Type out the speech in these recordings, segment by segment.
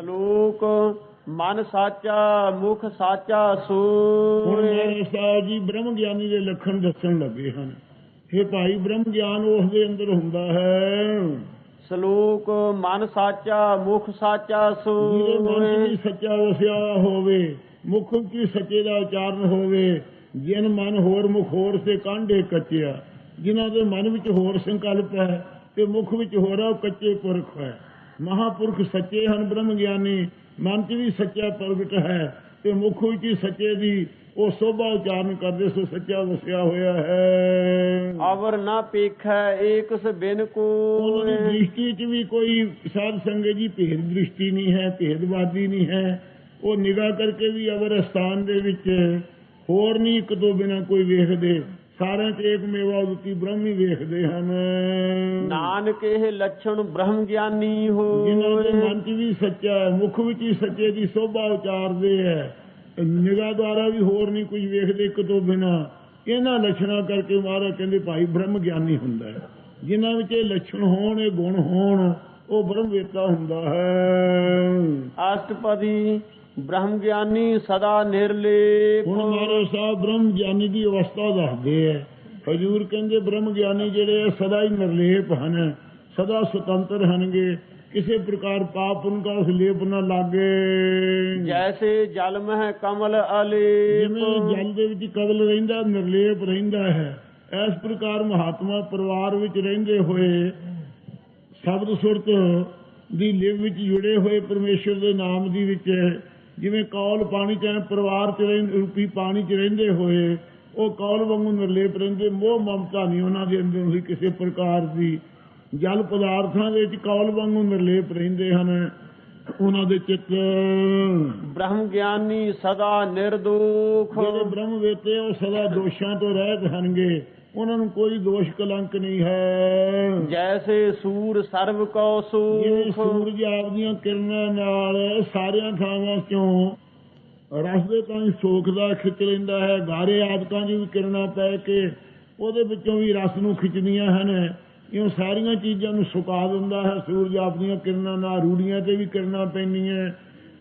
ਸ਼ਲੋਕ ਮਨ ਸਾਚਾ ਮੁਖ ਸਾਚਾ ਹੁਣ ਸੂਰ ਸਾਹਿਬ ਜੀ ਬ੍ਰਹਮ ਗਿਆਨੀ ਦੇ ਲੱਖਣ ਦੱਸਣ ਲੱਗੇ ਹਨ। ਇਹ ਭਾਈ ਬ੍ਰਹਮ ਗਿਆਨ ਉਸ ਦੇ ਅੰਦਰ ਹੁੰਦਾ ਹੈ। ਸ਼ਲੋਕ ਮਨ ਸਾਚਾ ਮੁਖ ਸਾਚਾ ਜਿਹਦੇ ਮਨ ਸੂਰ ਵਿੱਚ ਵੀ ਸੱਚਾ ਵਸਿਆ ਹੋਵੇ ਮੁਖ ਵਿੱਚ ਸੱਚੇ ਦਾ ਉਚਾਰਨ ਹੋਵੇ ਜਿਨ ਮਨ ਹੋਰ ਮੁਖ ਹੋਰ ਸੇ ਕਾਂਢੇ ਕੱਚਿਆ ਜਿਨ੍ਹਾਂ ਦੇ ਮਨ ਵਿੱਚ ਹੋਰ ਸੰਕਲਪ ਹੈ ਤੇ ਮੁਖ ਵਿੱਚ ਹੋਰ ਉਹ ਕੱਚੇ ਪੁਰਖ ਹੈ। ਮਹਾਪੁਰਖ ਸੱਚੇ ਹਨ ਬ੍ਰਹਮ ਗਿਆਨੀ ਮਨ 'ਚ ਵੀ ਸੱਚਾ ਪ੍ਰਗਟ ਹੈ ਤੇ ਮੁਖ ਵਿੱਚ ਵੀ ਸੱਚੇ ਦੀ ਉਹ ਸੋਭਾ ਉਚਾਰਨ ਕਰਦੇ ਸੋ ਸੱਚਾ ਵਸਿਆ ਹੋਇਆ ਹੈ। ਅਵਰ ਨਾ ਪੇਖੈ ਏਕਸ ਬਿਨ ਉਹਨਾਂ ਦੀ ਕੋ ਦ੍ਰਿਸ਼ਟੀ 'ਚ ਵੀ ਕੋਈ ਸਾਧ ਸੰਗਤ ਜੀ ਭੇਦ ਦ੍ਰਿਸ਼ਟੀ ਨਹੀਂ ਹੈ ਭੇਦਵਾਦੀ ਨਹੀਂ ਹੈ। ਉਹ ਨਿਗਾਹ ਕਰਕੇ ਵੀ ਅਵਰ ਸਥਾਨ ਦੇ ਵਿੱਚ ਹੋਰ ਨਹੀਂ ਇੱਕ ਤੋਂ ਬਿਨਾ ਕੋਈ ਵੇਖਦੇ। ਸਾਰਿਆਂ 'ਚ ਏਕ ਮੇਵਾ ਉਦਤੀ ਬ੍ਰਹਮ ਹੀ ਵੇਖਦੇ ਹਨ। ਨਾਨਕ ਇਹ ਲੱਛਣ ਬ੍ਰਹਮ ਗਿਆਨੀ ਜਿਨ੍ਹਾਂ ਦੇ ਮਨ 'ਚ ਵੀ ਸੱਚਾ ਹੈ ਮੁਖ ਵਿੱਚ ਹੀ ਸੱਚੇ ਦੀ ਸੋਭਾ ਉਚਾਰਦੇ ਹੈ। ਨਿਗਾਹ ਦੁਆਰਾ ਵੀ ਹੋਰ ਨਹੀਂ ਕੁਝ ਵੇਖਦੇ ਇੱਕ ਤੋਂ ਬਿਨਾ। ਇਹਨਾਂ ਲੱਛਣਾਂ ਕਰਕੇ ਮਹਾਰਾਜ ਕਹਿੰਦੇ ਭਾਈ ਬ੍ਰਹਮ ਗਿਆਨੀ ਹੁੰਦਾ ਹੈ। ਜਿਨ੍ਹਾਂ ਵਿੱਚ ਇਹ ਲੱਛਣ ਹੋਣ ਇਹ ਗੁਣ ਹੋਣ ਉਹ ਬ੍ਰਹਮ ਵੇਤਾ ਹੁੰਦਾ ਹੈ। ਅਸ਼ਟਪਦੀ ਬ੍ਰਹਮ ਗਿਆਨੀ ਸਦਾ ਨਿਰਲੇਪ। ਹੁਣ ਮਹਾਰਾਜ ਸਾਹਿਬ ਬ੍ਰਹਮ ਗਿਆਨੀ ਦੀ ਅਵਸਥਾ ਦੱਸਦੇ ਹੈ ਹਜੂਰ ਕਹਿੰਦੇ ਬ੍ਰਹਮ ਗਿਆਨੀ ਜਿਹੜੇ ਸਦਾ ਹੀ ਨਿਰਲੇਪ ਹਨ ਸਦਾ ਸੁਤੰਤਰ ਹਨਗੇ। ਕਿਸੇ ਪ੍ਰਕਾਰ ਪਾਪ ਉਨਕਾ ਉਸ ਲੇਪ ਨਾ ਲਾਗੇ। ਜੈਸੇ ਜਲ ਮਹਿ ਕਮਲ ਜਿਵੇਂ ਅਲੇਪ ਜਲ ਦੇ ਵਿੱਚ ਕਵਲ ਰਹਿੰਦਾ ਨਿਰਲੇਪ ਰਹਿੰਦਾ ਹੈ। ਇਸ ਪ੍ਰਕਾਰ ਮਹਾਤਮਾ ਪਰਿਵਾਰ ਵਿੱਚ ਰਹਿੰਦੇ ਹੋਏ ਸ਼ਬਦ ਸੁਰਤ ਦੀ ਲਿਵ ਵਿੱਚ ਜੁੜੇ ਹੋਏ ਪਰਮੇਸ਼ਰ ਦੇ ਨਾਮ ਦੀ ਵਿੱਚ ਜਿਵੇਂ ਕੌਲ ਪਾਣੀ ਚ ਪਰਿਵਾਰ ਚ ਰੂਪੀ ਪਾਣੀ ਚ ਰਹਿੰਦੇ ਹੋਏ ਉਹ ਕੌਲ ਵਾਂਗੂ ਨਿਰਲੇਪ ਰਹਿੰਦੇ ਮੋਹ ਮਮਤਾ ਨਹੀਂ ਉਹਨਾਂ ਦੇ ਅੰਦਰ ਹੋਈ ਕਿਸੇ ਪ੍ਰਕਾਰ ਦੀ। ਜਲ ਪਦਾਰਥਾਂ ਦੇ ਵਿੱਚ ਕੌਲ ਵਾਂਗੂ ਨਿਰਲੇਪ ਰਹਿੰਦੇ ਹਨ। ਉਹਨਾਂ ਦੇ ਚਿੱਤ ਬ੍ਰਹਮ ਗਿਆਨੀ ਸਦਾ ਨਿਰਦੋਖ। ਜਿਹੜੇ ਬ੍ਰਹਮ ਵੇਤੇ ਉਹ ਸਦਾ ਦੋਸ਼ਾਂ ਤੋਂ ਰਹਿਤ ਹਨਗੇ ਉਹਨਾਂ ਨੂੰ ਕੋਈ ਦੋਸ਼ ਕਲੰਕ ਨਹੀਂ ਹੈ। ਜੈਸੇ ਸੂਰ ਸਰਬ ਜਿਵੇਂ ਸੂਖ। ਸੂਰਜ ਆਪਦੀਆਂ ਕਿਰਨਾਂ ਨਾਲ ਸਾਰਿਆਂ ਥਾਵਾਂ ਚੋਂ ਰਸ ਦੇ ਤਾਂ ਸੋਖ ਦਾ ਖਿੱਚ ਲੈਂਦਾ ਹੈ ਗਾਰੇ ਆਦਿਕਾਂ ਦੀ ਵੀ ਕਿਰਨਾਂ ਪੈ ਕੇ ਉਹਦੇ ਵਿੱਚੋਂ ਵੀ ਰਸ ਨੂੰ ਖਿੱਚਦੀਆਂ ਹਨ। ਇਹ ਸਾਰੀਆਂ ਚੀਜ਼ਾਂ ਨੂੰ ਸੁਕਾ ਦਿੰਦਾ ਹੈ ਸੂਰਜ ਆਪਣੀਆਂ ਕਿਰਨਾਂ ਨਾਲ ਰੂੜੀਆਂ ਤੇ ਵੀ ਕਿਰਨਾਂ ਪੈਂਦੀਆਂ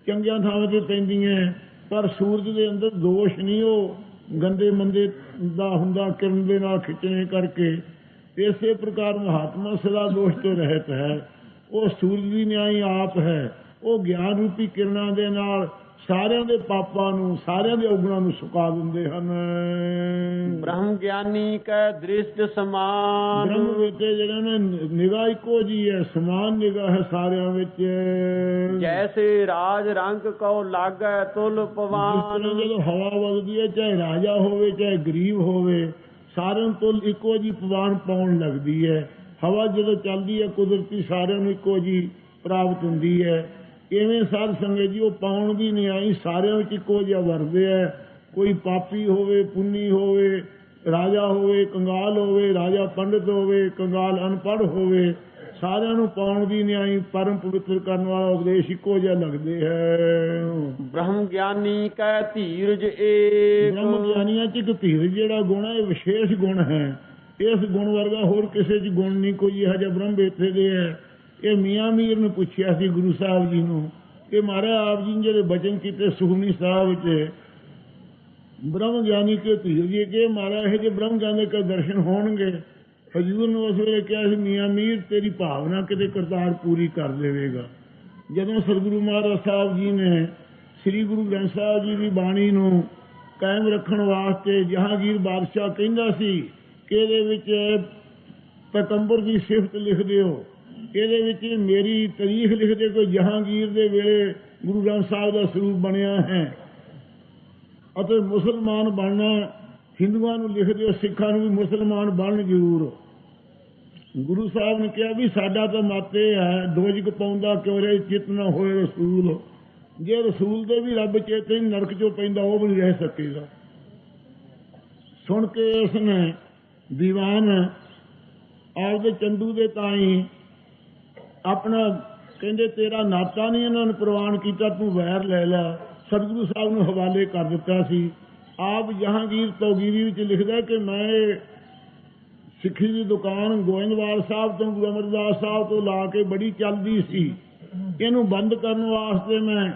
ਚੰਗੀਆਂ ਥਾਵਾਂ ਤੇ ਪੈਂਦੀਆਂ ਪਰ ਸੂਰਜ ਦੇ ਅੰਦਰ ਦੋਸ਼ ਨਹੀਂ ਉਹ। ਗੰਦੇ ਮੰਦੇ ਦਾ ਹੁੰਦਾ, ਕਿਰਨ ਦੇ ਨਾਲ ਖਿੱਚਣੇ ਕਰਕੇ, ਇਸੇ ਪ੍ਰਕਾਰ ਮਹਾਤਮਾ ਸਦਾ ਦੋਸ਼ ਤੋਂ ਰਹਿਤ ਹੈ। ਉਹ ਸੂਰਜ ਦੀ ਨਿਆਈ ਆਪ ਹੈ। ਉਹ ਗਿਆਨ ਰੂਪੀ ਕਿਰਨਾਂ ਦੇ ਨਾਲ ਸਾਰਿਆਂ ਦੇ ਪਾਪਾਂ ਨੂੰ ਸਾਰਿਆਂ ਦੇ ਔਗਣਾਂ ਨੂੰ ਸੁਕਾ ਦਿੰਦੇ ਹਨ। ਬ੍ਰਹਮ ਗਿਆਨੀ ਕੈ ਦ੍ਰਿਸ਼ਟ ਸਮਾਨ। ਬ੍ਰਹਮ ਵੇਤੇ ਜਿਹੜੇ ਨੇ ਨਿਗਾਹ ਇੱਕੋ ਜੀ ਹੈ ਸਮਾਨ ਨਿਗਾਹ ਹੈ ਸਾਰਿਆਂ ਵਿੱਚ। ਜੈਸੇ ਰਾਜ ਰੰਗ ਕਉ ਲਾਗੈ ਤੁਲ ਪਵਾਨ। ਜਦੋਂ ਹਵਾ ਵਗਦੀ ਹੈ ਚਾਹੇ ਰਾਜਾ ਹੋਵੇ ਚਾਹੇ ਗਰੀਬ ਹੋਵੇ ਸਾਰਿਆਂ ਤੁਲ ਇੱਕੋ ਜੀ ਪਵਾਨ ਪਾਉਣ ਲੱਗਦੀ ਹੈ। ਹਵਾ ਜਦੋਂ ਚੱਲਦੀ ਹੈ ਕੁਦਰਤੀ ਸਾਰਿਆਂ ਨੂੰ ਇੱਕੋ ਜੀ ਪ੍ਰਾਪਤ ਹੁੰਦੀ ਹੈ। ਇਵੇਂ ਸਾਧ ਸੰਗਤ ਜੀ ਉਹ ਪਾਉਣ ਦੀ ਨਹੀਂ ਆਈ ਸਾਰਿਆਂ ਵਿੱਚ ਇੱਕੋ ਜਿਹਾ ਵਰਦੇ ਹੈ ਕੋਈ ਪਾਪੀ ਹੋਵੇ ਪੁੰਨੀ ਹੋਵੇ ਰਾਜਾ ਹੋਵੇ ਕੰਗਾਲ ਹੋਵੇ ਰਾਜਾ ਪੰਡਤ ਹੋਵੇ ਕੰਗਾਲ ਅਨਪੜ੍ਹ ਹੋਵੇ ਸਾਰਿਆਂ ਨੂੰ ਪਾਉਣ ਦੀ ਨਹੀਂ ਆਈ ਪਰਮ ਪਵਿੱਤਰ ਕਰਨ ਵਾਲਾ ਉਪਦੇਸ਼ ਇੱਕੋ ਜਿਹਾ ਲੱਗਦੇ ਹੈ। ਬ੍ਰਹਮ ਗਿਆਨੀ ਕੈ ਧੀਰਜ ਬ੍ਰਹਮ ਏਕ ਗਿਆਨੀਆਂ ਚ ਇੱਕ ਧੀਰਜ ਜਿਹੜਾ ਗੁਣ ਹੈ ਇਹ ਵਿਸ਼ੇਸ਼ ਗੁਣ ਹੈ। ਇਸ ਗੁਣ ਵਰਗਾ ਹੋਰ ਕਿਸੇ ਚ ਗੁਣ ਨਹੀਂ ਕੋਈ ਇਹੋ ਜਿਹਾ ਬ੍ਰਹਮ ਵੇਤੇ ਦੇ ਹੈ। ਇਹ ਮੀਆਂ ਮੀਰ ਨੂੰ ਪੁੱਛਿਆ ਸੀ, ਗੁਰੂ ਸਾਹਿਬ ਜੀ ਨੂੰ ਕਿ ਮਹਾਰਾਜ, ਆਪ ਜੀ ਨੇ ਜਿਹੜੇ ਬਚਨ ਕੀਤੇ ਸੁਖਨੀ ਸਾਹਿਬ ਵਿੱਚ, ਬ੍ਰਹਮ ਗਿਆਨੀ ਕੇ ਧੀਰਜ ਇਹ ਕਿ ਮਹਾਰਾਜ, ਇਹ ਜੇ ਬ੍ਰਹਮ ਗਿਆਨੀ ਕੇ ਦਰਸ਼ਨ ਹੋਣਗੇ? ਹਜੂਰ ਨੂੰ ਉਸ ਵੇਲੇ ਕਿਹਾ ਸੀ, ਮੀਆਂ ਮੀਰ, ਤੇਰੀ ਭਾਵਨਾ ਕਿਤੇ ਕਰਤਾਰ ਪੂਰੀ ਕਰ ਦੇਵੇਗਾ। ਜਦੋਂ ਸਤਿਗੁਰੂ ਮਹਾਰਾਜ ਸਾਹਿਬ ਜੀ ਨੇ ਸ੍ਰੀ ਗੁਰੂ ਗ੍ਰੰਥ ਸਾਹਿਬ ਜੀ ਦੀ ਬਾਣੀ ਨੂੰ ਕਾਇਮ ਰੱਖਣ ਵਾਸਤੇ ਜਹਾਂਗੀਰ ਬਾਦਸ਼ਾਹ ਕਹਿੰਦਾ ਸੀ ਕਿ ਇਹਦੇ ਵਿੱਚ ਪੈਗੰਬਰ ਦੀ ਸਿਫਤ ਲਿਖ ਦਿਓ। ਇਹਦੇ ਵਿੱਚ ਮੇਰੀ ਤਾਰੀਖ ਲਿਖਦੇ ਕੋਈ ਜਹਾਂਗੀਰ ਦੇ ਵੇਲੇ ਗੁਰੂ ਗ੍ਰੰਥ ਸਾਹਿਬ ਦਾ ਸਰੂਪ ਬਣਿਆ ਹੈ। ਅਤੇ ਮੁਸਲਮਾਨ ਬਣਨਾ, ਹਿੰਦੂਆਂ ਨੂੰ ਲਿਖ ਦਿਓ ਸਿੱਖਾਂ ਨੂੰ ਵੀ ਮੁਸਲਮਾਨ ਬਣਨ ਜ਼ਰੂਰ। ਗੁਰੂ ਸਾਹਿਬ ਨੇ ਕਿਹਾ ਵੀ ਸਾਡਾ ਤਾਂ ਮਤ ਇਹ ਹੈ ਦੋਜਕ ਪਾਉਂਦਾ ਕਿਉਂ ਰੇ ਚਿਤ ਨਾ ਹੋਏ ਰਸੂਲ। ਜੇ ਰਸੂਲ ਦੇ ਵੀ ਰੱਬ ਚੇਤੇ ਨਰਕ ਚੋਂ ਪੈਂਦਾ, ਉਹ ਵੀ ਨਹੀਂ ਰਹਿ ਸਕੇਗਾ। ਸੁਣ ਕੇ ਉਸਨੇ ਦੀਵਾਨ ਆਪਦੇ ਚੰਦੂ ਦੇ ਤਾਈ ਆਪਣਾ ਕਹਿੰਦੇ ਤੇਰਾ ਨਾਤਾ ਨਹੀਂ ਇਹਨਾਂ ਨੇ ਪ੍ਰਵਾਨ ਕੀਤਾ, ਤੂੰ ਵੈਰ ਲੈ ਲਿਆ ਸਤਿਗੁਰੂ ਸਾਹਿਬ ਨੂੰ ਹਵਾਲੇ ਕਰ ਦਿੱਤਾ ਸੀ। ਆਪ ਜਹਾਂਗੀਰ ਤੌਗੀਰੀ ਵਿੱਚ ਲਿਖਦਾ ਕਿ ਮੈਂ ਸਿੱਖੀ ਦੀ ਦੁਕਾਨ ਗੋਇੰਦਵਾਲ ਸਾਹਿਬ ਤੋਂ, ਗੁਰੂ ਅਮਰਦਾਸ ਸਾਹਿਬ ਤੋਂ ਲਾ ਕੇ ਬੜੀ ਚੱਲਦੀ ਸੀ। ਇਹਨੂੰ ਬੰਦ ਕਰਨ ਵਾਸਤੇ ਮੈਂ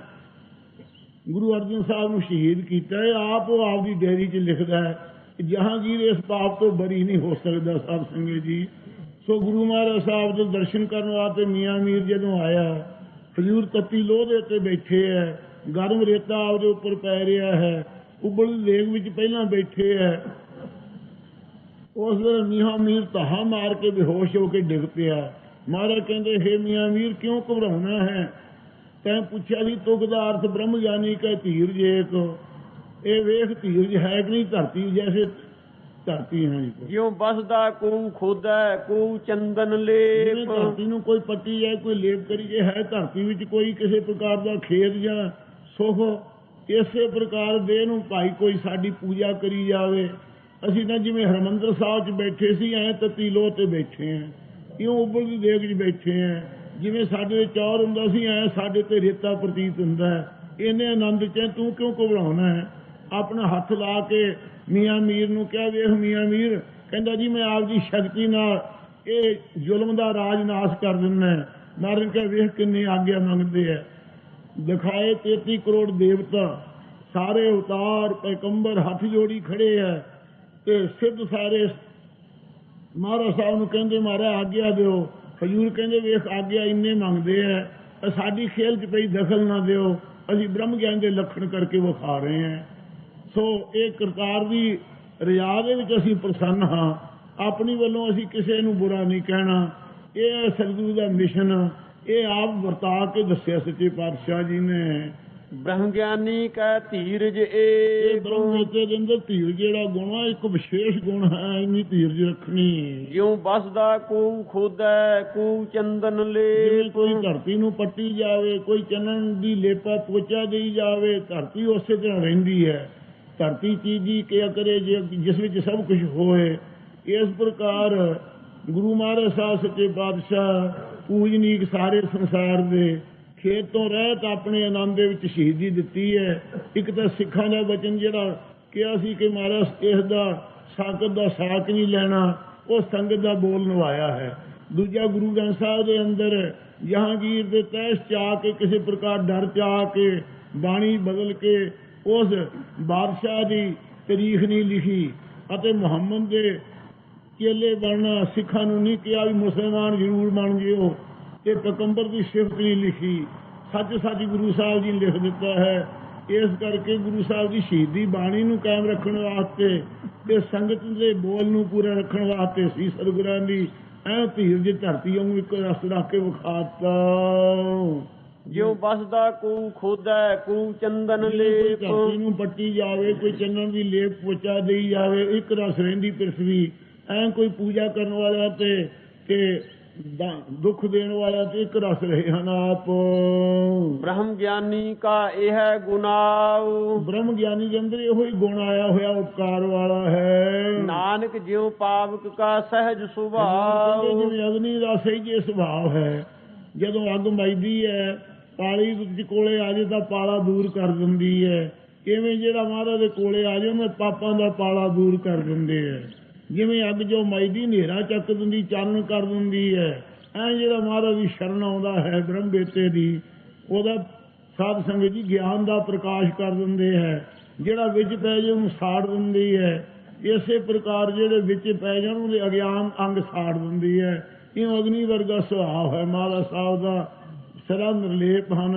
ਗੁਰੂ ਅਰਜਨ ਸਾਹਿਬ ਨੂੰ ਸ਼ਹੀਦ ਕੀਤਾ ਹੈ। ਆਪ ਉਹ ਆਪਦੀ ਡੇਰੀ 'ਚ ਲਿਖਦਾ ਹੈ ਜਹਾਂਗੀਰ ਇਸ ਪਾਪ ਤੋਂ ਬਰੀ ਨਹੀਂ ਹੋ ਸਕਦਾ ਸਾਧ ਸੰਗਤ ਜੀ। ਸੋ ਗੁਰੂ ਮਹਾਰਾਜ ਸਾਹਿਬ ਦੇ ਦਰਸ਼ਨ ਕਰਨ ਵਾਸਤੇ ਮੀਆਂ ਮੀਰ ਜਦੋਂ ਆਇਆ, ਹਜੂਰ ਤੱਤੀ ਲੋਹ ਦੇ ਉੱਤੇ ਬੈਠੇ ਹੈ ਗਰਮ ਰੇਤਾ ਆਪਦੇ ਉੱਪਰ ਪੈ ਰਿਹਾ ਹੈ, ਉਬਲ ਲੇਗ ਵਿੱਚ ਪਹਿਲਾਂ ਬੈਠੇ ਹੈ ਉਸ ਵੇਲੇ ਮੀਆਂ ਮੀਰ ਤਹਾ ਮਾਰ ਕੇ ਬੇਹੋਸ਼ ਹੋ ਕੇ ਡਿੱਗ ਪਿਆ। ਮਹਾਰਾਜ ਕਹਿੰਦੇ, ਹੇ ਮੀਆਂ ਮੀਰ, ਕਿਉਂ ਘਬਰਾਉਣਾ ਹੈ? ਤੈਂ ਪੁੱਛਿਆ ਵੀ ਤੁਕ ਦਾ ਅਰਥ ਬ੍ਰਹਮ ਗਿਆਨੀ ਕਾ ਧੀਰਜ ਏਕ। ਇਹ ਵੇਖ ਧੀਰਜ ਹੈ ਕਿ ਨਹੀਂ, ਧਰਤੀ ਜੈਸੇ ਧਰਤੀ ਹੈ ਜਿਉ ਬਸਦਾ ਕੋ ਖੋਦੈ ਕੋ ਚੰਦਨ ਲੇਪ। ਧਰਤੀ ਨੂੰ ਕੋਈ ਪੱਟੀ ਜਾਂ ਕੋਈ ਲੇਪ ਕਰੀ ਜੇ ਹੈ ਧਰਤੀ ਵਿੱਚ ਕੋਈ ਕਿਸੇ ਪ੍ਰਕਾਰ ਦਾ ਖੇਤ ਜਾਂ ਸੁਖ ਇਸੇ ਪ੍ਰਕਾਰ ਦੇ ਨੂੰ ਭਾਈ ਕੋਈ ਸਾਡੀ ਪੂਜਾ ਕਰੀ ਜਾਵੇ। ਅਸੀਂ ਤਾਂ ਜਿਵੇਂ ਹਰਮੰਦਰ ਸਾਹਿਬ 'ਚ ਬੈਠੇ ਸੀ ਐ ਤਤੀ ਲੋਹ ਤੇ ਬੈਠੇ ਆਂ। ਇਉਂ ਉੱਬਲ ਦੀ ਦੇਗ 'ਚ ਬੈਠੇ ਆਂ। ਜਿਵੇਂ ਸਾਡੇ ਤੇ ਚੌਰ ਹੁੰਦਾ ਸੀ ਐ ਸਾਡੇ ਤੇ ਰੇਤਾ ਪ੍ਰਤੀਤ ਹੁੰਦਾ ਹੈ। ਇਹਨੇ ਆਨੰਦ 'ਚ ਤੂੰ ਕਿਉਂ ਘਬਰਾਉਣਾ ਹੈ? ਆਪਣਾ ਹੱਥ ਲਾ ਕੇ ਮੀਆਂ ਮੀਰ ਨੂੰ ਕਿਹਾ, ਵੇਖ ਮੀਆਂ ਮੀਰ, ਕਹਿੰਦਾ ਜੀ ਮੈਂ ਆਪ ਦੀ ਸ਼ਕਤੀ ਨਾਲ ਇਹ ਜ਼ੁਲਮ ਦਾ ਰਾਜ ਨਾਸ਼ ਕਰ ਦਿੰਦਾ ਮਾਰਨ ਕੇ ਵੇਖ ਕਿੰਨੇ ਆਗਿਆ ਮੰਗਦੇ ਆ। ਦਿਖਾਏ 33 ਕਰੋੜ ਦੇਵਤਾ, ਸਾਰੇ ਉਤਾਰ ਪੈਗੰਬਰ ਹੱਥ ਜੋੜੀ ਖੜੇ ਆ ਤੇ ਸਿੱਧ ਸਾਰੇ ਮਹਾਰਾਜ ਸਾਹਿਬ ਨੂੰ ਕਹਿੰਦੇ, ਮਹਾਰਾਜ, ਆਗਿਆ ਦਿਓ। ਹਜੂਰ ਕਹਿੰਦੇ, ਵੇਖ, ਆਗਿਆ ਇੰਨੇ ਮੰਗਦੇ ਆ ਸਾਡੀ ਖੇਲ 'ਚ ਪਈ ਦਖਲ ਨਾ ਦਿਓ। ਅਸੀਂ ਬ੍ਰਹਮ ਗਿਆਨ ਦੇ ਲੱਖਣ ਕਰਕੇ ਵਿਖਾ ਰਹੇ ਹਾਂ ਸੋ ਇਹ ਕਰਤਾਰ ਦੀ ਰਿਆ ਦੇ ਵਿੱਚ ਅਸੀਂ ਪ੍ਰਸੰਨ ਹਾਂ। ਆਪਣੀ ਵੱਲੋਂ ਅਸੀਂ ਕਿਸੇ ਨੂੰ ਬੁਰਾ ਨਹੀਂ ਕਹਿਣਾ। ਇਹ ਹੈ ਸਤਿਗੁਰੂ ਦਾ ਮਿਸ਼ਨ। ਇਹ ਆਪ ਵਰਤਾ ਕੇ ਦੱਸਿਆ ਸੱਚੇ ਪਾਤਸ਼ਾਹ ਜੀ ਨੇ। ਬ੍ਰਹਮ ਗਿਆਨੀ ਕਾ ਧੀਰਜ ਇਹ ਬ੍ਰਹਮ ਵਿਚੇ ਦੇ ਅੰਦਰ ਧੀਰ ਜਿਹੜਾ ਗੁਣ ਆ ਇੱਕ ਵਿਸ਼ੇਸ਼ ਗੁਣ ਹੈ ਇੰਨੀ ਧੀਰਜ ਰੱਖਣੀ। ਜਿਉ ਬਸਦਾ ਕੋ ਖੋਦੈ ਕੋ ਚੰਦਨ ਲੇਪ। ਕੋਈ ਧਰਤੀ ਨੂੰ ਪੱਟੀ ਜਾਵੇ ਕੋਈ ਚੰਨਣ ਦੀ ਲੇਪਾ ਪੋਚਾ ਦੇਈ ਜਾਵੇ ਧਰਤੀ ਉਸੇ ਤਰ੍ਹਾਂ ਰਹਿੰਦੀ ਹੈ। ਧਰਤੀ ਚੀਜ਼ੀ ਕਿਆ ਕਰੇ ਜਿਸ ਵਿੱਚ ਸਭ ਕੁਝ ਹੋਏ, ਇਸ ਪ੍ਰਕਾਰ ਗੁਰੂ ਮਹਾਰਾਜ ਸਾਹਿਬ ਸੱਚੇ ਪਾਤਸ਼ਾਹ ਪੂਜਨੀਕ ਸਾਰੇ ਸੰਸਾਰ ਦੇ ਖੇਤ ਤੋਂ ਰਹਿਤ ਆਪਣੇ ਆਨੰਦ ਦੇ ਵਿੱਚ ਸ਼ਹੀਦੀ ਦਿੱਤੀ ਹੈ। ਇੱਕ ਤਾਂ ਸਿੱਖਾਂ ਦਾ ਵਚਨ ਜਿਹੜਾ ਕਿਹਾ ਸੀ ਕਿ ਮਹਾਰਾਜ, ਇਸ ਦਾ ਸਾਕਤ ਦਾ ਸਾਕ ਨਹੀਂ ਲੈਣਾ, ਉਹ ਸੰਗਤ ਦਾ ਬੋਲ ਨਵਾਇਆ ਹੈ। ਦੂਜਾ ਗੁਰੂ ਗ੍ਰੰਥ ਸਾਹਿਬ ਦੇ ਅੰਦਰ ਜਹਾਂਗੀਰ ਦੇ ਤਹਿਸ ਚ ਆ ਕੇ ਕਿਸੇ ਪ੍ਰਕਾਰ ਡਰ ਚ ਆ ਕੇ ਬਾਣੀ ਬਦਲ ਕੇ ਉਸ ਬਾਦਸ਼ਾਹ ਦੀ ਤਾਰੀਖ ਨਹੀਂ ਲਿਖੀ ਅਤੇ ਮੁਹੰਮਦ ਦੇ ਚੇਲੇ ਬਣਨਾ ਸਿੱਖਾਂ ਨੂੰ ਨਹੀਂ ਕਿਹਾ ਵੀ ਮੁਸਲਮਾਨ ਜ਼ਰੂਰ ਬਣ ਜਿਓ ਤੇ ਪੈਗੰਬਰ ਦੀ ਸਿਫਤ ਨਹੀਂ ਲਿਖੀ। ਸੱਚ ਸੱਚ ਗੁਰੂ ਸਾਹਿਬ ਜੀ ਲਿਖ ਦਿੱਤਾ ਹੈ। ਇਸ ਕਰਕੇ ਗੁਰੂ ਸਾਹਿਬ ਦੀ ਸ਼ਹੀਦੀ ਬਾਣੀ ਨੂੰ ਕਾਇਮ ਰੱਖਣ ਵਾਸਤੇ ਤੇ ਸੰਗਤ ਦੇ ਬੋਲ ਨੂੰ ਪੂਰਾ ਰੱਖਣ ਵਾਸਤੇ ਸੀ ਸਤਿਗੁਰਾਂ ਦੀ, ਐ ਧੀਰ ਦੀ ਧਰਤੀ ਨੂੰ ਇੱਕ ਰਸ ਰੱਖ ਕੇ ਵਿਖਾਤਾ। ਜਿਉ ਬਸਦਾ ਕੋ ਖੋਦੈ ਕੋ ਚੰਦਨ ਲੇਪ। ਧਰਤੀ ਨੂੰ ਪੱਟੀ ਜਾਵੇ ਕੋਈ ਚੰਨਣ ਦੀ ਲੇਪ ਪੋਚਾ ਦੇਈ ਜਾਵੇ ਇੱਕ ਰਸ ਰਹਿੰਦੀ ਪ੍ਰਿਥਵੀ ਐ ਕੋਈ ਪੂਜਾ ਕਰਨ ਵਾਲਾ ਤੇ ਤੇ ਦੁੱਖ ਦੇਣ ਵਾਲਾ ਤੇ ਇੱਕ ਰਸ ਰਹੇ ਹਨ ਆਪ। ਬ੍ਰਹਮ ਗਿਆਨੀ ਕਾ ਇਹ ਗੁਨਾਉ। ਬ੍ਰਹਮ ਗਿਆਨੀ ਦੇ ਅੰਦਰ ਇਹੋ ਹੀ ਗੁਣ ਆਇਆ ਹੋਇਆ ਉਪਕਾਰ ਵਾਲਾ ਹੈ। ਨਾਨਕ ਜਿਉ ਪਾਵਕ ਕਾ ਸਹਿਜ ਸੁਭਾਉ ਜਿਵੇਂ ਅਗਨੀ ਦਾ ਸਹੀ ਜੇ ਸੁਭਾਅ ਹੈ ਜਦੋਂ ਅੱਗ ਮੱਚਦੀ ਹੈ ਪਾਲੀ ਵਿੱਚ ਕੋਲੇ ਆ ਜੇ ਤਾਂ ਪਾਲਾ ਦੂਰ ਕਰ ਦਿੰਦੀ ਹੈ। ਕਿਵੇਂ ਜਿਹੜਾ ਮਹਾਰਾਜ ਦੇ ਕੋਲੇ ਆ ਜਾਏ ਉਹ ਪਾਪਾਂ ਦਾ ਪਾਲਾ ਦੂਰ ਕਰ ਦਿੰਦੇ ਹੈ। ਜਿਵੇਂ ਅੱਗ ਜੋ ਮੱਚਦੀ ਹਨੇਰਾ ਚੱਕ ਦਿੰਦੀ, ਚਾਨਣ ਕਰ ਦਿੰਦੀ ਹੈ। ਐ ਜਿਹੜਾ ਮਹਾਰਾਜ ਦੀ ਸ਼ਰਨ ਆਉਂਦਾ ਹੈ ਬ੍ਰਹਮ ਬੇਤੇ ਦੀ, ਉਹਦਾ ਸਾਧ ਸੰਗਤ ਜੀ ਗਿਆਨ ਦਾ ਪ੍ਰਕਾਸ਼ ਕਰ ਦਿੰਦੇ ਹੈ। ਜਿਹੜਾ ਵਿੱਚ ਪੈ ਜੇ, ਉਹਨੂੰ ਸਾੜ ਦਿੰਦੀ ਹੈ। ਇਸੇ ਪ੍ਰਕਾਰ ਜਿਹੜੇ ਵਿੱਚ ਪੈ ਜਾਣ, ਉਹਦੇ ਅਗਿਆਨ ਅੰਗ ਸਾੜ ਦਿੰਦੀ ਹੈ। ਇਹ ਅਗਨੀ ਵਰਗਾ ਸੁਭਾਅ ਹੈ ਮਹਾਰਾਜ ਸਾਹਿਬ ਦਾ। ਸਦਾ ਨਿਰਲੇਪ ਹਨ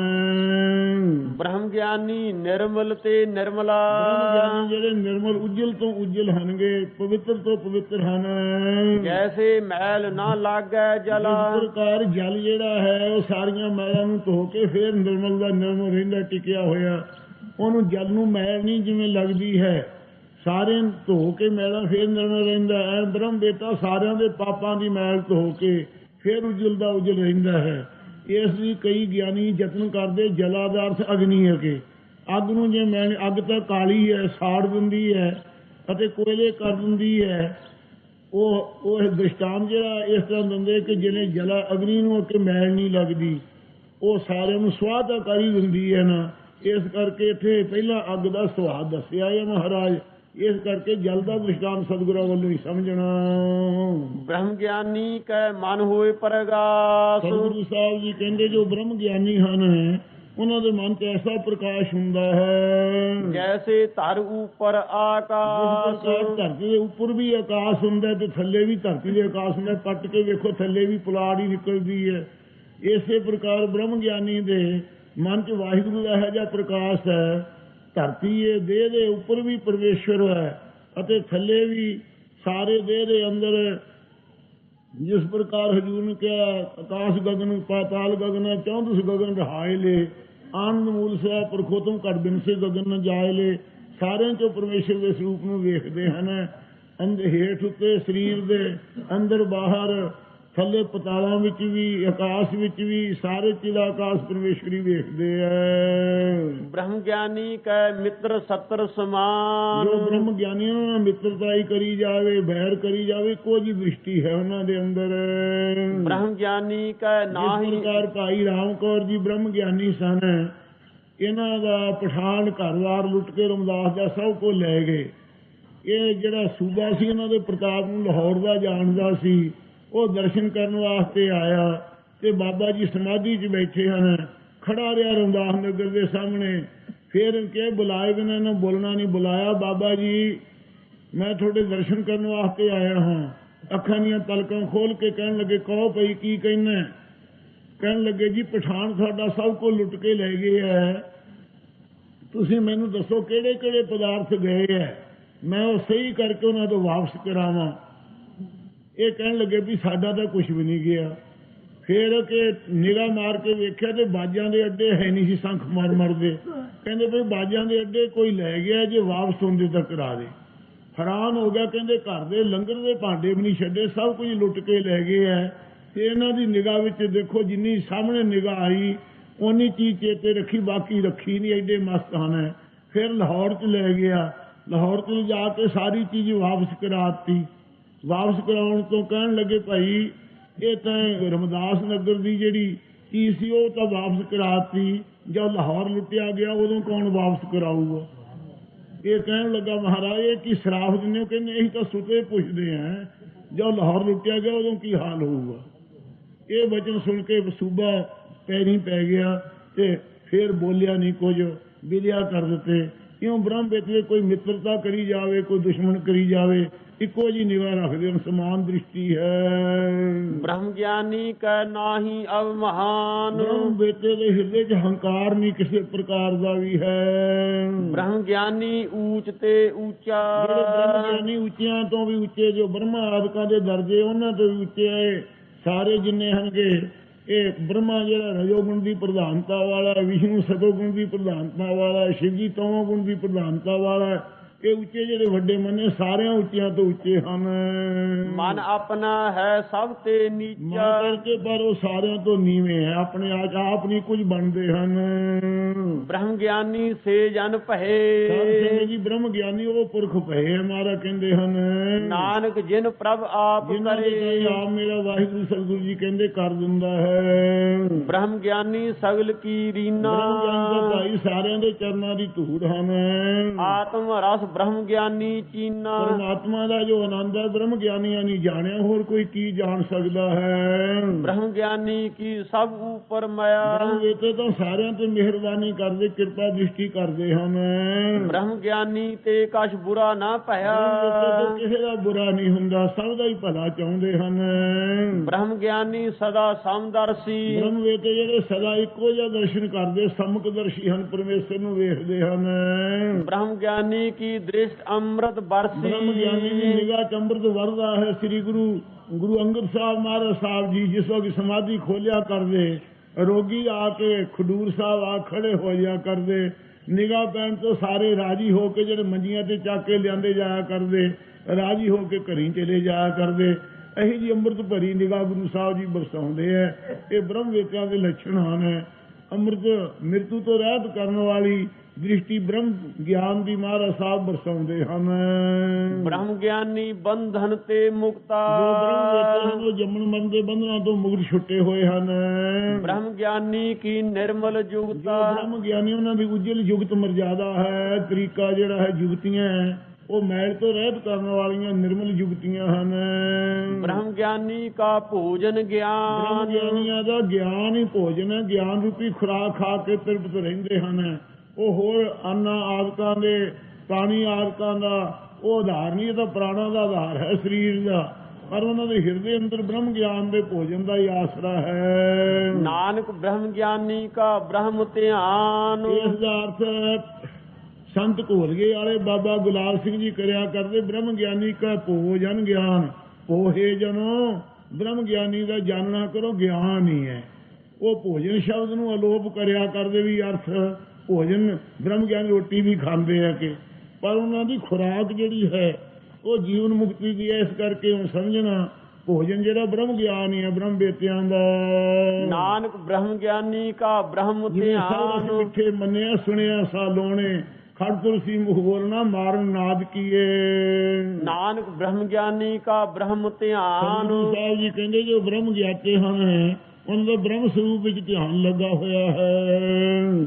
ਬ੍ਰਹਮ ਗਿਆਨੀ ਨਿਰਮਲ ਤੇ ਬ੍ਰਹਮ ਨਿਰਮਲਾ ਗਿਆਨੀ ਜਿਹੜੇ ਨਿਰਮਲ ਉਜਲ ਤੋਂ ਉਜਲ ਹਨਗੇ ਪਵਿੱਤਰ ਤੋਂ ਪਵਿੱਤਰ ਹਨ। ਜੈਸੇ ਮੈਲ ਨਾ ਲਾਗੈ ਜਲਾ। ਪ੍ਰਕਾਰ ਜਲ ਜਿਹੜਾ ਹੈ ਉਹ ਸਾਰੀਆਂ ਮੈਲਾਂ ਨੂੰ ਧੋ ਕੇ ਫੇਰ ਨਿਰਮਲ ਦਾ ਨਿਰਮਲ ਰਹਿੰਦਾ ਟਿਕਿਆ ਹੋਇਆ। ਉਹਨੂੰ ਜਲ ਨੂੰ ਮੈਲ ਨਹੀਂ ਜਿਵੇਂ ਲੱਗਦੀ ਹੈ। ਸਾਰਿਆਂ ਨੂੰ ਧੋ ਕੇ ਮੈਲਾਂ ਫੇਰ ਨਿਰਮਲ ਰਹਿੰਦਾ ਹੈ। ਬ੍ਰਹਮ ਬੇਟਾ ਸਾਰਿਆਂ ਦੇ ਪਾਪਾਂ ਦੀ ਮੈਲ ਧੋ ਕੇ ਫੇਰ ਉਜਲ ਦਾ ਉਜਲ ਰਹਿੰਦਾ ਹੈ। ਇਸ ਲਈ ਕਈ ਗਿਆਨੀ ਯਤਨ ਕਰਦੇ ਜਲਾ ਦਾ ਅਰਥ ਅਗਨੀ ਹੈ ਕਿ ਅੱਗ ਨੂੰ ਜੇ ਮੈਂ, ਅੱਗ ਤਾਂ ਕਾਲੀ ਹੈ, ਸਾੜ ਦਿੰਦੀ ਹੈ ਅਤੇ ਕੋਇਲੇ ਕਰ ਦਿੰਦੀ ਹੈ। ਉਹ ਉਹ ਦ੍ਰਿਸ਼ਟਾਂਤ ਜਿਹੜਾ ਇਸ ਤਰ੍ਹਾਂ ਦਿੰਦੇ ਕਿ ਜਿਹਨੇ ਜਲਾ, ਅਗਨੀ ਨੂੰ ਕਿ ਮੈਲ ਨਹੀਂ ਲੱਗਦੀ, ਉਹ ਸਾਰਿਆਂ ਨੂੰ ਸਵਾਦ ਕਰੀ ਦਿੰਦੀ ਹੈ ਨਾ। ਇਸ ਕਰਕੇ ਇੱਥੇ ਪਹਿਲਾਂ ਅੱਗ ਦਾ ਸਵਾਦ ਦੱਸਿਆ ਹੈ ਮਹਾਰਾਜ। ਇਸ ਕਰਕੇ ਜਲ ਦਾ ਦ੍ਰਿਸ਼ਟਾਂਤ ਸਤਿਗੁਰਾਂ ਵੱਲੋਂ ਹੀ ਸਮਝਣਾ। ਬ੍ਰਹਮ ਗਿਆਨੀ ਕੈ ਮਨ ਹੋਏ ਪਰਗਾਸ। ਸਤਿਗੁਰੂ ਸਾਹਿਬ ਜੀ ਕਹਿੰਦੇ ਜੋ ਬ੍ਰਹਮ ਗਿਆਨੀ ਹਨ ਉਹਨਾਂ ਦੇ ਮਨ 'ਚ ਐਸਾ ਪ੍ਰਕਾਸ਼ ਹੁੰਦਾ ਹੈ। ਜੈਸੇ ਧਰ ਉਪਰ ਆਕਾਸ਼। ਧਰਤੀ ਦੇ ਉੱਪਰ ਵੀ ਆਕਾਸ਼ ਹੁੰਦਾ ਹੈ ਤੇ ਥੱਲੇ ਵੀ ਧਰਤੀ ਦੇ ਆਕਾਸ਼ ਹੁੰਦਾ ਹੈ। ਪੱਟ ਕੇ ਵੇਖੋ ਥੱਲੇ ਵੀ ਪੁਲਾੜ ਹੀ ਨਿਕਲਦੀ ਹੈ। ਇਸੇ ਪ੍ਰਕਾਰ ਬ੍ਰਹਮ ਗਿਆਨੀ ਦੇ ਮਨ 'ਚ ਵਾਹਿਗੁਰੂ ਦਾ ਇਹੋ ਜਿਹਾ ਪ੍ਰਕਾਸ਼ ਹੈ ਧਰਤੀ ਇਹ ਦੇਹ ਦੇ ਉੱਪਰ ਵੀ ਪਰਮੇਸ਼ਵਰ ਹੈ ਅਤੇ ਥੱਲੇ ਵੀ ਸਾਰੇ ਦੇਹ ਦੇ ਅੰਦਰ ਜਿਸ ਪ੍ਰਕਾਰ ਹਜੂਰ ਨੇ ਕਿਹਾ, ਆਕਾਸ਼ ਗਗਨ, ਪਾਤਾਲ ਗਗਨ ਚੌਂਦਸ ਗਗਨ ਰਹਾਏ ਲੈ, ਆਨੰਦ ਮੂਲ ਸੇ ਪ੍ਰਖੋਤਮ ਘਟ ਬਿਨ ਸੇ ਗਗਨ ਨ ਜਾਏ ਲੈ, ਸਾਰਿਆਂ ਚੋਂ ਪਰਮੇਸ਼ਰ ਦੇ ਸਰੂਪ ਨੂੰ ਵੇਖਦੇ ਹਨ। ਅੰਦਰ ਹੇਠ ਉੱਤੇ ਸਰੀਰ ਦੇ ਅੰਦਰ ਬਾਹਰ ਥੱਲੇ ਪਤਾਲਾਂ ਵਿੱਚ ਵੀ ਆਕਾਸ਼ ਵਿੱਚ ਵੀ ਸਾਰੇ ਚਿਲਾ ਆਕਾਸ਼ ਪਰਮੇਸ਼ਵਰੀ ਵੇਖਦੇ ਆ ਬ੍ਰਹਮ ਗਿਆਨੀ ਕੈ ਮਿੱਤਰ ਸਤਰ ਸਮਾਨ। ਜੋ ਬ੍ਰਹਮ ਗਿਆਨੀਆਂ ਨਾਲ ਮਿੱਤਰਤਾਈ ਕਰੀ ਜਾਵੇ ਬੈਰ ਕਰੀ ਜਾਵੇ ਕੋਈ ਦ੍ਰਿਸ਼ਟੀ ਹੈ ਉਹਨਾਂ ਦੇ ਅੰਦਰ। ਬ੍ਰਹਮ ਗਿਆਨੀ ਕੈ ਨਾਹੀ ਪ੍ਰਕਾਰ ਭਾਈ ਰਾਮ ਕੌਰ ਜੀ ਬ੍ਰਹਮ ਗਿਆਨੀ ਸਨ ਇਹਨਾਂ ਦਾ ਪਠਾਨ ਘਰ-ਬਾਰ ਲੁੱਟ ਕੇ ਰਮਦਾਸ ਦਾ ਸਭ ਕੁਝ ਲੈ ਗਏ। ਇਹ ਜਿਹੜਾ ਸੂਬਾ ਸੀ ਇਹਨਾਂ ਦੇ ਪ੍ਰਤਾਪ ਨੂੰ ਲਾਹੌਰ ਦਾ ਜਾਣਦਾ ਸੀ। ਉਹ ਦਰਸ਼ਨ ਕਰਨ ਵਾਸਤੇ ਆਇਆ ਤੇ ਬਾਬਾ ਜੀ ਸਮਾਧੀ 'ਚ ਬੈਠੇ ਹਨ। ਖੜਾ ਰਿਹਾ ਰਮਦਾਸ ਨਗਰ ਦੇ ਸਾਹਮਣੇ। ਫਿਰ ਕਿ ਬੁਲਾਏ ਬਿਨਾਂ ਇਹਨੂੰ ਬੋਲਣਾ ਨਹੀਂ। ਬੁਲਾਇਆ, ਬਾਬਾ ਜੀ, ਮੈਂ ਤੁਹਾਡੇ ਦਰਸ਼ਨ ਕਰਨ ਵਾਸਤੇ ਆਇਆ ਹਾਂ। ਅੱਖਾਂ ਦੀਆਂ ਪਲਕਾਂ ਖੋਲ ਕੇ ਕਹਿਣ ਲੱਗੇ, ਕਹੋ ਭਈ, ਕੀ ਕਹਿਣਾ ਕਹਿਣ ਲੱਗੇ, ਜੀ, ਪਠਾਨ ਸਾਡਾ ਸਭ ਕੁਝ ਲੁੱਟ ਕੇ ਲੈ ਗਏ ਹੈ। ਤੁਸੀਂ ਮੈਨੂੰ ਦੱਸੋ ਕਿਹੜੇ ਕਿਹੜੇ ਪਦਾਰਥ ਗਏ ਹੈ? ਮੈਂ ਉਹ ਸਹੀ ਕਰਕੇ ਉਹਨਾਂ ਤੋਂ ਵਾਪਸ ਕਰਾਵਾਂ। ਇਹ ਕਹਿਣ ਲੱਗੇ ਵੀ ਸਾਡਾ ਤਾਂ ਕੁਝ ਵੀ ਨਹੀਂ ਗਿਆ। ਫੇਰ ਕਿ ਨਿਗਾਹ ਮਾਰ ਕੇ ਵੇਖਿਆ ਤੇ ਬਾਜਾਂ ਦੇ ਅੱਡੇ ਹੈ ਨਹੀਂ ਸੀ ਸੰਖ ਮਾਰ ਮਰਦੇ ਕਹਿੰਦੇ ਵੀ ਬਾਜਾਂ ਦੇ ਅੱਡੇ ਕੋਈ ਲੈ ਗਿਆ ਜੇ ਵਾਪਸ ਹੁੰਦੇ ਤਾਂ ਕਰਾ ਦੇ। ਹੈਰਾਨ ਹੋ ਗਿਆ, ਕਹਿੰਦੇ ਘਰ ਦੇ ਲੰਗਰ ਦੇ ਭਾਂਡੇ ਵੀ ਨਹੀਂ ਛੱਡੇ, ਸਭ ਕੁਝ ਲੁੱਟ ਕੇ ਲੈ ਗਏ ਐ। ਤੇ ਇਹਨਾਂ ਦੀ ਨਿਗਾਹ ਵਿੱਚ ਦੇਖੋ ਜਿੰਨੀ ਸਾਹਮਣੇ ਨਿਗਾਹ ਆਈ, ਓਨੀ ਚੀਜ਼ ਚੇਤੇ ਰੱਖੀ, ਬਾਕੀ ਰੱਖੀ ਨਹੀਂ, ਐਡੇ ਮਸਤ ਹਨ। ਫਿਰ ਲਾਹੌਰ ਚ ਲੈ ਗਿਆ। ਲਾਹੌਰ ਚ ਜਾ ਕੇ ਸਾਰੀ ਚੀਜ਼ ਵਾਪਸ ਕਰਾਤੀ ਵਾਪਸ ਕਰਾਉਣ ਤੋਂ ਕਹਿਣ ਲੱਗੇ ਭਾਈ, ਇਹ ਤਾਂ ਰਮਦਾਸ ਨਗਰ ਦੀ ਜਿਹੜੀ ਚੀਜ਼ ਸੀ, ਉਹ ਤਾਂ ਵਾਪਸ ਕਰਾਤੀ। ਜਦ ਲਾਹੌਰ ਲੁੱਟਿਆ ਗਿਆ, ਉਦੋਂ ਕੌਣ ਵਾਪਸ ਕਰਾਊਗਾ? ਇਹ ਕਹਿਣ ਲੱਗਾ, ਮਹਾਰਾਜ, ਇਹ ਕੀ ਸਰਾਫ ਦਿੰਦੇ ਹੋ? ਕਹਿੰਦੇ, ਅਸੀਂ ਤਾਂ ਸੁਤੇ ਪੁੱਛਦੇ ਆਂ। ਜਦ ਲਾਹੌਰ ਲੁੱਟਿਆ ਗਿਆ, ਉਦੋਂ ਕੀ ਹਾਲ ਹੋਊਗਾ? ਇਹ ਵਚਨ ਸੁਣ ਕੇ ਸੂਬਾ ਪੈਰੀ ਪੈ ਗਿਆ ਤੇ ਫੇਰ ਬੋਲਿਆ, ਨਹੀਂ ਕੁਝ ਵਿਲਿਆ ਕਰ ਦਿੱਤੇ। ਕਿਉਂ ਬ੍ਰਹਮ ਵਿੱਚ ਕੋਈ ਮਿੱਤਰਤਾ ਕਰੀ ਜਾਵੇ, ਕੋਈ ਦੁਸ਼ਮਣ ਕਰੀ ਜਾਵੇ ਇੱਕੋ ਜੀ ਨਿਗਾਹ ਰੱਖਦੇ ਹਨ ਸਮਾਨ ਦ੍ਰਿਸ਼ਟੀ ਹੈ। ਬ੍ਰਹਮ ਗਿਆਨੀ ਕੈ ਨਾਹੀ ਅਵ ਮਹਾਨ। ਬ੍ਰਹਮ ਬੇਟੇ ਦੇ ਹਿਰਦੇ 'ਚ ਹੰਕਾਰ ਨਹੀਂ ਕਿਸੇ ਪ੍ਰਕਾਰ ਦਾ ਵੀ ਹੈ। ਬ੍ਰਹਮ ਗਿਆਨੀ ਊਚ ਤੇ ਊਚਾ। ਜਿਹੜੇ ਬ੍ਰਹਮ ਗਿਆਨੀ ਉੱਚਿਆਂ ਤੋਂ ਵੀ ਉੱਚੇ ਜੋ ਬ੍ਰਹਮਾ ਆਦਿਕਾਂ ਦੇ ਦਰਜੇ ਉਹਨਾਂ ਤੋਂ ਵੀ ਉੱਚੇ ਹੈ ਸਾਰੇ ਜਿੰਨੇ ਹਨਗੇ ਇਹ ਬ੍ਰਹਮਾ ਜਿਹੜਾ ਰਜੋਗੁਣ ਦੀ ਪ੍ਰਧਾਨਤਾ ਵਾਲਾ ਹੈ ਵਿਸ਼ਨੂੰ ਸਤੋਗੁਣ ਦੀ ਪ੍ਰਧਾਨਤਾ ਵਾਲਾ ਹੈ ਸ਼ਿਵ ਜੀ ਤਮੋਗੁਣ ਦੀ ਪ੍ਰਧਾਨਤਾ ਵਾਲਾ ਇਹ ਉੱਚੇ ਜਿਹੜੇ ਵੱਡੇ ਮੰਨੇ ਸਾਰਿਆਂ ਉੱਚਿਆਂ ਤੋਂ ਉੱਚੇ ਹਨ। ਮਨ ਆਪਣਾ ਹੈ ਸਭ ਤੇ ਮਨ ਨੀਚਾ ਕਰਕੇ ਪਰ ਉਹ ਸਾਰਿਆਂ ਤੋਂ ਨੀਵੇਂ ਹੈ ਆਪਣੇ ਆਪ ਆਪ ਨਹੀਂ ਕੁਝ ਬਣਦੇ ਹਨ। ਬ੍ਰਹਮ ਗਿਆਨੀ ਸੇ ਜਨ ਭਏ। ਸੰਗਤ ਜੀ ਬ੍ਰਹਮ ਗਿਆਨੀ ਉਹ ਪੁਰਖ ਭਏ ਹਮਾਰਾ ਕਹਿੰਦੇ ਹਨ। ਨਾਨਕ ਜਿਨ ਪ੍ਰਭ ਆਪ ਕਰੇ। ਆਪ ਮੇਰਾ ਵਾਹਿਗੁਰੂ ਸਤਿਗੁਰੂ ਜੀ ਕਹਿੰਦੇ ਕਰ ਦਿੰਦਾ ਹੈ। ਬ੍ਰਹਮ ਗਿਆਨੀ ਸਗਲ ਕੀ ਰੀਨਾ। ਭਾਈ ਸਾਰਿਆਂ ਦੇ ਚਰਨਾਂ ਦੀ ਧੂੜ ਹਨ। ਆਤਮ ਰਸ ਬ੍ਰਹਮ ਗਿਆਨੀ ਚੀਨਾ। ਪਰਮਾਤਮਾ ਦਾ ਜੋ ਆਨੰਦ ਹੈ ਬ੍ਰਹਮ ਗਿਆਨੀਆਂ ਨਹੀਂ ਜਾਣਿਆ ਹੋਰ ਕੋਈ ਕੀ ਜਾਣ ਸਕਦਾ ਹੈ? ਬ੍ਰਹਮ ਗਿਆਨੀ ਕੀ ਸਭ ਉਪਰ ਮਾਇਆ। ਬ੍ਰਹਮ ਵੇਤੇ ਤਾਂ ਸਾਰਿਆਂ ਤੇ ਮਿਹਰਬਾਨੀ ਕਰਦੇ ਕਿਰਪਾ ਦ੍ਰਿਸ਼ਟੀ ਕਰਦੇ ਹਨ ਬ੍ਰਹਮ ਗਿਆਨੀ ਤੇ ਕਛ ਬੁਰਾ ਨਾ ਭਇਆ। ਕਿਸੇ ਦਾ ਬੁਰਾ ਨਹੀਂ ਹੁੰਦਾ ਸਭ ਦਾ ਹੀ ਭਲਾ ਚਾਹੁੰਦੇ ਹਨ ਬ੍ਰਹਮ ਗਿਆਨੀ ਸਦਾ ਸਮਦਰਸੀ। ਬ੍ਰਹਮ ਵੇਤੇ ਜਿਹੜੇ ਸਦਾ ਇੱਕੋ ਜਿਹਾ ਦਰਸ਼ਨ ਕਰਦੇ ਸਮਕਦਰਸ਼ੀ ਹਨ ਪਰਮੇਸ਼ਰ ਨੂੰ ਵੇਖਦੇ ਹਨ ਬ੍ਰਹਮ ਗਿਆਨੀ ਕੀ ਦ੍ਰਿਸ਼ਟ ਅੰਮ੍ਰਿਤ ਬਰਸੀ ਬ੍ਰਹਮ ਗਿਆਨੀ ਦੀ ਨਿਗਾਹ ਚ ਅੰਮ੍ਰਿਤ ਵਰਦਾ ਹੈ ਸ੍ਰੀ ਗੁਰੂ ਗੁਰੂ ਅੰਗਦ ਸਾਹਿਬ ਮਹਾਰਾਜ ਸਾਹਿਬ ਜੀ ਜਿਸ ਵਕਤ ਸਮਾਧੀ ਖੋਲਿਆ ਕਰਦੇ ਰੋਗੀ ਆ ਕੇ ਖਡੂਰ ਸਾਹਿਬ ਆ ਖੜੇ ਹੋ ਜਾ ਕਰਦੇ ਨਿਗਾਹ ਪੈਣ ਤੋਂ ਸਾਰੇ ਰਾਜੀ ਹੋ ਕੇ ਜਿਹੜੇ ਮੰਜੀਆਂ ਤੇ ਚੱਕ ਕੇ ਲਿਆਂਦੇ ਜਾਇਆ ਕਰਦੇ ਰਾਜੀ ਹੋ ਕੇ ਘਰੀ ਚਲੇ ਜਾਇਆ ਕਰਦੇ ਇਹੀ ਜੀ ਅੰਮ੍ਰਿਤ ਭਰੀ ਨਿਗਾਹ ਗੁਰੂ ਸਾਹਿਬ ਜੀ ਬਰਸਾਉਂਦੇ ਐ ਇਹ ਬ੍ਰਹਮ ਵੇਤਿਆਂ ਦੇ ਲੱਛਣ ਹਨ ਅੰਮ੍ਰਿਤ ਮਿਰਤੂ ਤੋਂ ਰਹਿਤ ਕਰਨ ਵਾਲੀ ਦ੍ਰਿਸ਼ਟੀ ਬ੍ਰਹਮ ਗਿਆਨ ਦੀ ਮਹਾਰਾਜ ਸਾਹਿਬ ਵਰਸਾਉਂਦੇ ਹਨ। ਬ੍ਰਹਮ ਗਿਆਨੀ ਬੰਧਨ ਤੇ ਮੁਕਤਾ। ਜੋ ਬ੍ਰਹਮ ਵੇਖੇ ਹਨ ਦੇ ਬੰਧਨਾਂ ਤੋਂ ਮੁਕਤ ਛੁੱਟੇ ਹੋਏ ਹਨ। ਬ੍ਰਹਮ ਗਿਆਨੀ ਕੀ ਨਿਰਮਲ ਜੁਗਤਾ। ਬ੍ਰਹਮ ਗਿਆਨੀ ਉਹਨਾਂ ਦੀ ਉਜਲ ਜੁਗਤ ਮਰਜ਼ਾਦਾ ਹੈ ਤਰੀਕਾ ਜਿਹੜਾ ਹੈ ਜੁਗਤੀਆਂ ਉਹ ਮੈਲ ਤੋਂ ਰਹਿਤ ਕਰਨ ਵਾਲੀਆਂ ਨਿਰਮਲ ਜੁਗਤੀਆਂ ਹਨ। ਬ੍ਰਹਮ ਗਿਆਨੀ ਕਾ ਭੋਜਨ ਗਿਆਨ। ਬ੍ਰਹਮ ਗਿਆਨੀਆਂ ਦਾ ਗਿਆਨ ਹੀ ਭੋਜਨ ਹੈ ਗਿਆਨ ਰੂਪੀ ਖੁਰਾਕ ਖਾ ਕੇ ਤ੍ਰਿਪਤ ਰਹਿੰਦੇ ਹਨ। ਉਹ ਹੋਰ ਅੰਨਾ ਆਦਕਾਂ ਦੇ ਪਾਣੀ ਆਦਕਾਂ ਦਾ ਉਹ ਆਧਾਰ ਨਹੀਂ ਤਾਂ ਪ੍ਰਾਣਾ ਦਾ ਆਧਾਰ ਹੈ ਸਰੀਰ ਦਾ। ਪਰ ਉਹਨਾਂ ਦੇ ਹਿਰਦੇ ਅੰਦਰ ਬ੍ਰਹਮ ਗਿਆਨ ਦੇ ਭੋਜਨ ਦਾ ਹੀ ਆਸਰਾ ਹੈ। ਨਾਨਕ ਬ੍ਰਹਮ ਗਿਆਨੀ ਕਾ ਬ੍ਰਹਮ ਧਿਆਨ। ਇਸ ਦਾ ਅਰਥ ਸੰਤ ਘੋਲਗੇ ਆਲੇ ਬਾਬਾ ਗੁਲਾਬ ਸਿੰਘ ਜੀ ਕਰਿਆ ਕਰਦੇ ਬ੍ਰਹਮ ਗਿਆਨੀ ਕਾ ਭੋਜਨ ਗਿਆਨ। ਪੋਹੇ ਜਨੋ ਬ੍ਰਹਮ ਗਿਆਨੀ ਦਾ ਜਾਣਨਾ ਕਰੋ ਗਿਆਨ ਹੀ ਹੈ। ਉਹ ਭੋਜਨ ਸ਼ਬਦ ਨੂੰ ਅਲੋਪ ਕਰਿਆ ਕਰਦੇ ਵੀ ਅਰਥ ਭੋਜਨ ਬ੍ਰਹਮ ਗਿਆਨੀ ਰੋਟੀ ਵੀ ਖਾਂਦੇ ਆ ਕਿ। ਪਰ ਉਹਨਾਂ ਦੀ ਖੁਰਾਕ ਜਿਹੜੀ ਹੈ ਉਹ ਜੀਵਨ ਮੁਕਤੀ ਦੀ ਹੈ ਇਸ ਕਰਕੇ ਹੁਣ ਸਮਝਣਾ ਭੋਜਨ ਜਿਹੜਾ ਬ੍ਰਹਮ ਗਿਆਨ ਹੈ ਬ੍ਰਹਮ ਬੇਤਿਆਂ ਦਾ। ਨਾਨਕ ਬ੍ਰਹਮ ਗਿਆਨੀ ਕਾ ਬ੍ਰਹਮ ਧਿਆਨ। ਮਿੱਠੇ ਮੰਨਿਆ ਸੁਣਿਆ ਸਾਲੋਣੇ ਖੜ ਤੁਲਸੀ ਮੁਖ ਬੋਲਣਾ ਮਾਰਨ ਨਾਦ ਕੀਏ। ਨਾਨਕ ਬ੍ਰਹਮ ਗਿਆਨੀ ਕਾ ਬ੍ਰਹਮ ਧਿਆਨ। ਸਾਹਿਬ ਜੀ ਕਹਿੰਦੇ ਜੋ ਬ੍ਰਹਮ ਗਿਆਤੇ ਹਨ ਉਹਨਾਂ ਦਾ ਬ੍ਰਹਮ ਸਰੂਪ ਵਿੱਚ ਧਿਆਨ ਲੱਗਾ ਹੋਇਆ ਹੈ।